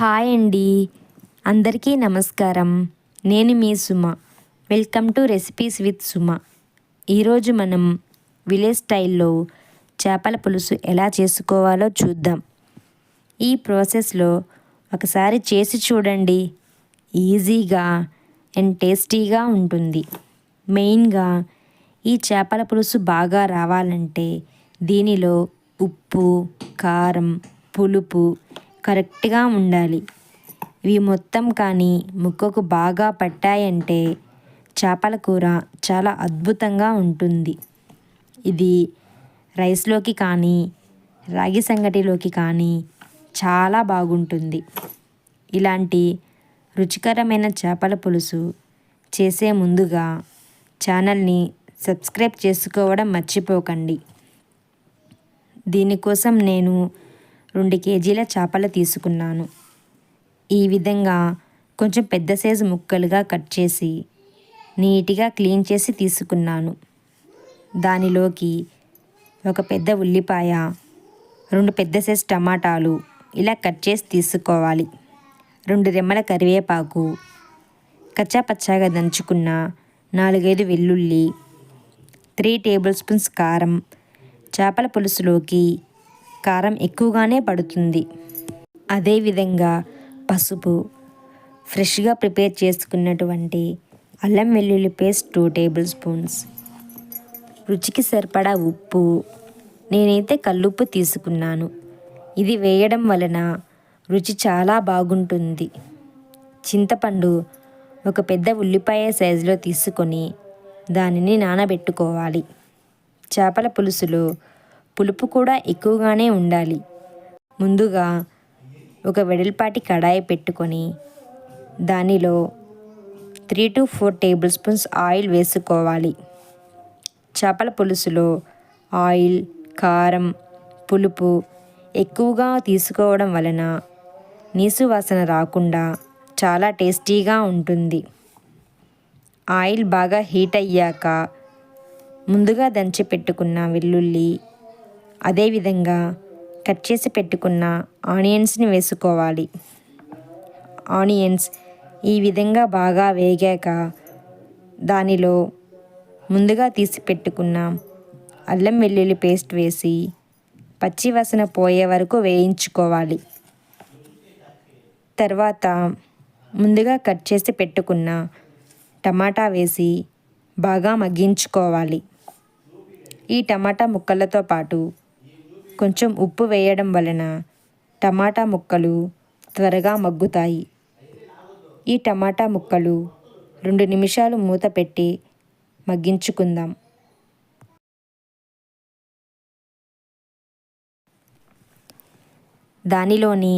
Hi అండి. అందరికీ నమస్కారం. నేను మీ Suma. Welcome to recipes with Suma. ఈరోజు మనం విలేజ్ స్టైల్లో చేపల పులుసు ఎలా చేసుకోవాలో చూద్దాం. ఈ ప్రాసెస్లో ఒకసారి చేసి చూడండి. ఈజీగా అండ్ టేస్టీగా ఉంటుంది. మెయిన్గా ఈ చేపల పులుసు బాగా రావాలంటే దీనిలో ఉప్పు కారం పులుపు కరెక్ట్గా ఉండాలి. ఇవి మొత్తం కానీ ముక్కకు బాగా పట్టాయంటే చేపల కూర చాలా అద్భుతంగా ఉంటుంది. ఇది రైస్లోకి కానీ రాగి సంగటిలోకి కానీ చాలా బాగుంటుంది. ఇలాంటి రుచికరమైన చేపల పులుసు చేసే ముందుగా ఛానల్ని సబ్స్క్రైబ్ చేసుకోవడం మర్చిపోకండి. దీనికోసం నేను రెండు కేజీల చేపలు తీసుకున్నాను. ఈ విధంగా కొంచెం పెద్ద సైజు ముక్కలుగా కట్ చేసి నీట్గా క్లీన్ చేసి తీసుకున్నాను. దానిలోకి ఒక పెద్ద ఉల్లిపాయ రెండు పెద్ద సైజు టమాటాలు ఇలా కట్ చేసి తీసుకోవాలి. రెండు రెమ్మల కరివేపాకు కచ్చాపచ్చాగా దంచుకున్న నాలుగైదు వెల్లుల్లి త్రీ టేబుల్ స్పూన్స్ కారం చేపల పులుసులోకి కారం ఎక్కువగానే పడుతుంది. అదేవిధంగా పసుపు ఫ్రెష్గా ప్రిపేర్ చేసుకున్నటువంటి అల్లం వెల్లుల్లి పేస్ట్ టూ టేబుల్ స్పూన్స్. రుచికి సరిపడా ఉప్పు. నేనైతే కల్లుప్పు తీసుకున్నాను. ఇది వేయడం వలన రుచి చాలా బాగుంటుంది. చింతపండు ఒక పెద్ద ఉల్లిపాయ సైజులో తీసుకొని దానిని నానబెట్టుకోవాలి. చేపల పులుసులో పులుపు కూడా ఎక్కువగానే ఉండాలి. ముందుగా ఒక వెడల్పాటి కడాయి పెట్టుకొని దానిలో three to four tablespoons oil వేసుకోవాలి. చేపల పులుసులో ఆయిల్ కారం పులుపు ఎక్కువగా తీసుకోవడం వలన నీసు వాసన రాకుండా చాలా టేస్టీగా ఉంటుంది. ఆయిల్ బాగా హీట్ అయ్యాక ముందుగా దంచి పెట్టుకున్న వెల్లుల్లి అదేవిధంగా కట్ చేసి పెట్టుకున్న ఆనియన్స్ని వేసుకోవాలి. ఆనియన్స్ ఈ విధంగా బాగా వేగాక దానిలో ముందుగా తీసి పెట్టుకున్న అల్లం వెల్లుల్లి పేస్ట్ వేసి పచ్చివాసన పోయే వరకు వేయించుకోవాలి. తర్వాత ముందుగా కట్ చేసి పెట్టుకున్న టమాటా వేసి బాగా మగ్గించుకోవాలి. ఈ టమాటా ముక్కలతో పాటు కొంచెం ఉప్పు వేయడం వలన టమాటా ముక్కలు త్వరగా మగ్గుతాయి. ఈ టమాటా ముక్కలు రెండు నిమిషాలు మూత పెట్టి మగ్గించుకుందాం. దానిలోని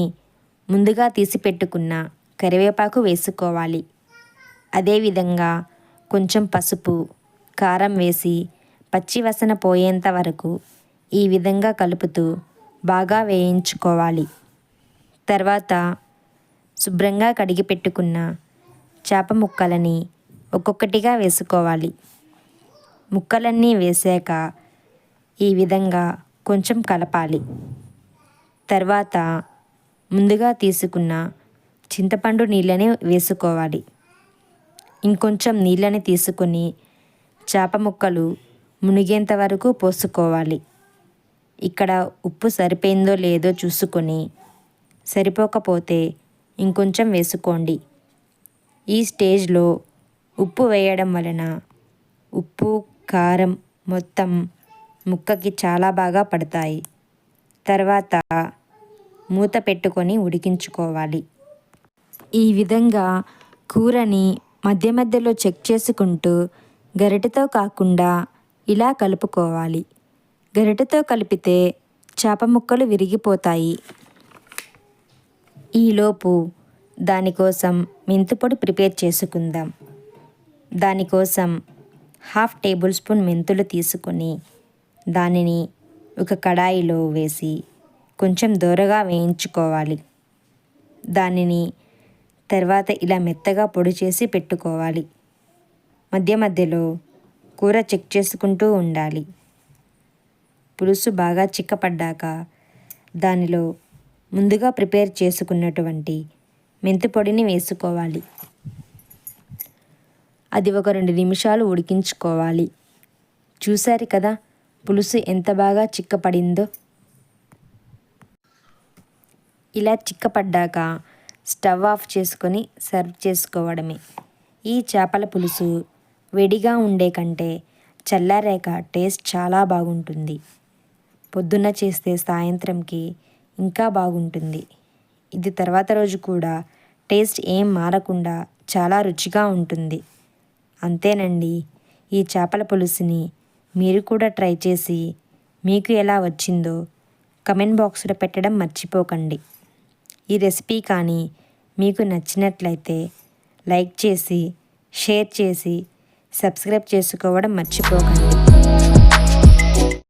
ముందుగా తీసి పెట్టుకున్న కరివేపాకు వేసుకోవాలి. అదేవిధంగా కొంచెం పసుపు కారం వేసి పచ్చివసన పోయేంత వరకు ఈ విధంగా కలుపుతూ బాగా వేయించుకోవాలి. తర్వాత శుభ్రంగా కడిగి పెట్టుకున్న చేప ముక్కలని ఒక్కొక్కటిగా వేసుకోవాలి. ముక్కలన్నీ వేసాక ఈ విధంగా కొంచెం కలపాలి. తర్వాత ముందుగా తీసుకున్న చింతపండు నీళ్ళని వేసుకోవాలి. ఇంకొంచెం నీళ్ళని తీసుకొని చేప ముక్కలు మునిగేంత వరకు పోసుకోవాలి. ఇక్కడ ఉప్పు సరిపోయిందో లేదో చూసుకొని సరిపోకపోతే ఇంకొంచెం వేసుకోండి. ఈ స్టేజ్లో ఉప్పు వేయడం వలన ఉప్పు కారం మొత్తం ముక్కకి చాలా బాగా పడతాయి. తర్వాత మూత పెట్టుకొని ఉడికించుకోవాలి. ఈ విధంగా కూరని మధ్య మధ్యలో చెక్ చేసుకుంటూ గరిటెతో కాకుండా ఇలా కలుపుకోవాలి. గరిటెతో కలిపితే చేప ముక్కలు విరిగిపోతాయి. ఈలోపు దానికోసం మెంతుపొడి ప్రిపేర్ చేసుకుందాం. దానికోసం హాఫ్ టేబుల్ స్పూన్ మెంతులు తీసుకొని దానిని ఒక కడాయిలో వేసి కొంచెం దూరగా వేయించుకోవాలి. దానిని తర్వాత ఇలా మెత్తగా పొడి చేసి పెట్టుకోవాలి. మధ్య మధ్యలో కూర చెక్ చేసుకుంటూ ఉండాలి. పులుసు బాగా చిక్కపడ్డాక దానిలో ముందుగా ప్రిపేర్ చేసుకున్నటువంటి మెంతి పొడిని వేసుకోవాలి. అది ఒక రెండు నిమిషాలు ఉడికించుకోవాలి. చూశారు కదా పులుసు ఎంత బాగా చిక్కపడిందో? ఇలా చిక్కపడ్డాక స్టవ్ ఆఫ్ చేసుకొని సర్వ్ చేసుకోవడమే. ఈ చేపల పులుసు వేడిగా ఉండే కంటే చల్లారాక టేస్ట్ చాలా బాగుంటుంది. పొద్దున్న చేస్తే సాయంత్రంకి ఇంకా బాగుంటుంది. ఇది తర్వాత రోజు కూడా టేస్ట్ ఏం మారకుండా చాలా రుచిగా ఉంటుంది. అంతేనండి ఈ చేపల పులుసుని మీరు కూడా ట్రై చేసి మీకు ఎలా వచ్చిందో కమెంట్ బాక్స్లో పెట్టడం మర్చిపోకండి. ఈ రెసిపీ కానీ మీకు నచ్చినట్లయితే లైక్ చేసి షేర్ చేసి సబ్స్క్రైబ్ చేసుకోవడం మర్చిపోకండి.